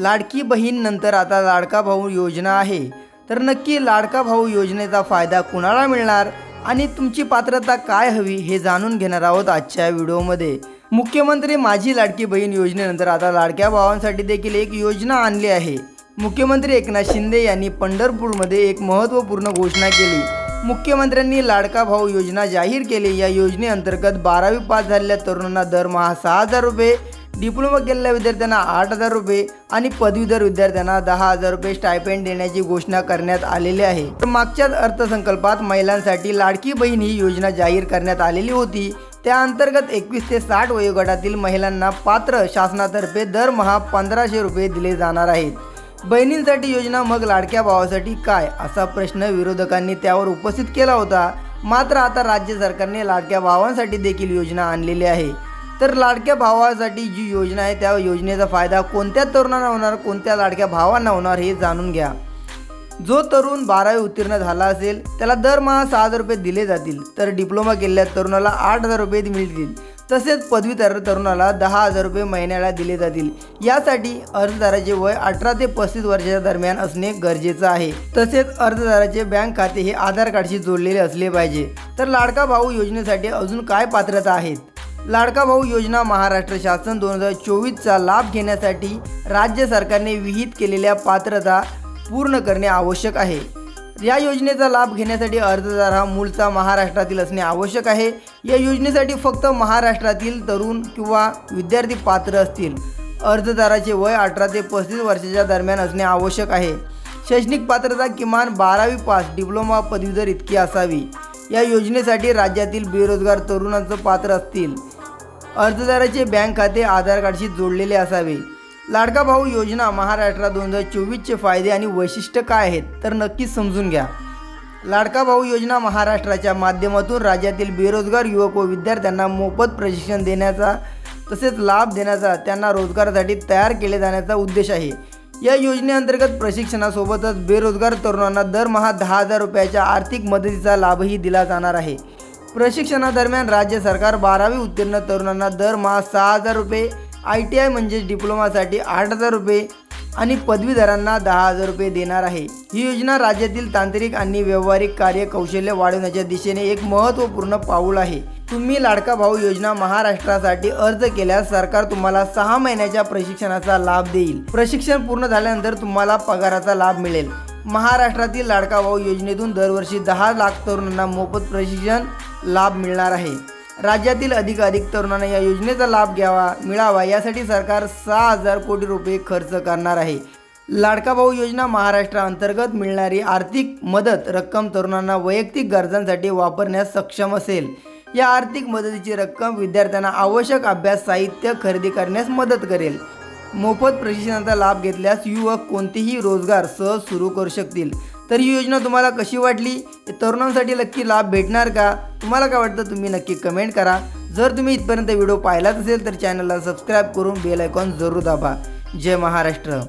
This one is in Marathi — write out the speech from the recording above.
लाडकी बहीण नंतर आता लाडका भाऊ योजना आहे. तर नक्की लाडका भाऊ योजनेचा फायदा कुणाला मिळणार आणि तुमची पात्रता काय हवी हे जाणून घेणार आहोत आजच्या व्हिडिओमध्ये. मुख्यमंत्री माझी लाडकी बहीण योजनेनंतर आता लाडक्या भावांसाठी देखील एक योजना आणली आहे. मुख्यमंत्री एकनाथ शिंदे यांनी पंढरपूरमध्ये एक महत्त्वपूर्ण घोषणा केली. मुख्यमंत्र्यांनी लाडका भाऊ योजना जाहीर केली. या योजनेअंतर्गत बारावी पास झालेल्या तरुणांना दरमहा सहा हजार रुपये डिप्लोमा केलेल्या विद्यार्थ्यांना आठ हजार रुपये आणि पदवीधर विद्यार्थ्यांना दहा हजार रुपये स्टायपेंड देण्याची घोषणा करण्यात आलेली आहे. तर मागच्याच अर्थसंकल्पात महिलांसाठी लाडकी बहीण ही योजना जाहीर करण्यात आलेली होती. त्या अंतर्गत एकवीस ते साठ वयोगटातील महिलांना पात्र शासनातर्फे दरमहा पंधराशे रुपये दिले जाणार आहेत. बहिणींसाठी योजना मग लाडक्या भावासाठी काय? असा प्रश्न विरोधकांनी त्यावर उपस्थित केला होता. मात्र आता राज्य सरकारने लाडक्या भावांसाठी देखील योजना आणलेली आहे. तर लाडक्या भावासाठी जी योजना आहे त्या योजनेचा फायदा कोणत्या तरुणांना होणार कोणत्या लाडक्या भावांना होणार हे जाणून घ्या. जो तरुण बारावी उत्तीर्ण झाला असेल त्याला दरमहा सहा हजार रुपये दिले जातील. तर डिप्लोमा केलेल्या तरुणाला आठ हजार रुपये मिळतील. तसेच पदवीधर तरुणाला दहा हजार रुपये महिन्याला दिले जातील. यासाठी अर्जदाराचे वय अठरा ते पस्तीस वर्षाच्या दरम्यान असणे गरजेचं आहे. तसेच अर्जदाराचे बँक खाते हे आधार कार्डशी जोडलेले असले पाहिजे. तर लाडका भाऊ योजनेसाठी अजून काय पात्रता आहेत? लाडका भाऊ योजना महाराष्ट्र शासन दोन हजार चोवीसचा लाभ घेण्यासाठी राज्य सरकारने विहित केलेल्या पात्रता पूर्ण करणे आवश्यक आहे. या योजनेचा लाभ घेण्यासाठी अर्जदार हा मूळचा महाराष्ट्रातील असणे आवश्यक आहे. या योजनेसाठी फक्त महाराष्ट्रातील तरुण किंवा विद्यार्थी पात्र असतील. अर्जदाराचे वय अठरा ते पस्तीस वर्षाच्या दरम्यान असणे आवश्यक आहे. शैक्षणिक पात्रता किमान बारावी पास डिप्लोमा पदवीधर इतकी असावी. या योजनेसाठी राज्यातील बेरोजगार तरुणांचं पात्र असतील. अर्जदाराचे बँक खाते आधार कार्डशी जोडलेले असावे. लाडका भाऊ योजना महाराष्ट्रात दोन हजार चोवीसचे फायदे आणि वैशिष्ट्य काय आहेत तर नक्कीच समजून घ्या. लाडका भाऊ योजना महाराष्ट्राच्या माध्यमातून राज्यातील बेरोजगार युवक व विद्यार्थ्यांना मोफत प्रशिक्षण देण्याचा तसेच लाभ देण्याचा त्यांना रोजगारासाठी तयार केले जाण्याचा उद्देश आहे. या योजनेअंतर्गत प्रशिक्षणासोबतच बेरोजगार तरुणांना दरमहा दहा हजार रुपयाच्या आर्थिक मदतीचा लाभही दिला जाणार आहे. प्रशिक्षणादरम्यान राज्य सरकार बारावी उत्तीर्ण तरुणांना दरमहा सहा हजार रुपये आय टी आय म्हणजेच डिप्लोमासाठी आठ हजार रुपये आणि पदवीधरांना दहा हजार रुपये देणार आहे. ही योजना राज्यातील तांत्रिक आणि व्यावहारिक कार्य कौशल्य वाढवण्याच्या दिशेने एक महत्त्वपूर्ण पाऊल आहे. तुम्ही लाडका भाऊ योजना महाराष्ट्रासाठी अर्ज केल्यास सरकार तुम्हाला सहा महिन्याच्या प्रशिक्षणाचा लाभ देईल. प्रशिक्षण पूर्ण झाल्यानंतर तुम्हाला पगाराचा लाभ मिळेल. महाराष्ट्रातील लाडका भाऊ योजनेतून दरवर्षी दहा लाख तरुणांना मोफत प्रशिक्षण लाभ मिळणार आहे. राज्यातील अधिकाधिक तरुणांना या योजनेचा लाभ घ्यावा मिळावा यासाठी सरकार सहा हजार कोटी रुपये खर्च करणार आहे. लाडका भाऊ योजना महाराष्ट्राअंतर्गत मिळणारी आर्थिक मदत रक्कम तरुणांना वैयक्तिक गरजांसाठी वापरण्यास सक्षम असेल. या आर्थिक मदतीची रक्कम विद्यार्थ्यांना आवश्यक अभ्यास साहित्य खरेदी करण्यास मदत करेल. मोफत प्रशिक्षणाचा लाभ घेतल्यास युवक कोणतेही रोजगार सहज सुरू करू शकतील. तर ही योजना तुम्हाला कशी वाटली? तरुणांसाठी नक्की लाभ भेटणार का? तुम्हाला काय वाटतं? तुम्ही नक्की कमेंट करा. जर तुम्ही इथपर्यंत व्हिडिओ पाहिलाच असेल तर चॅनलला सबस्क्राईब करून बेल आयकॉन जरूर दाबा. जय महाराष्ट्र.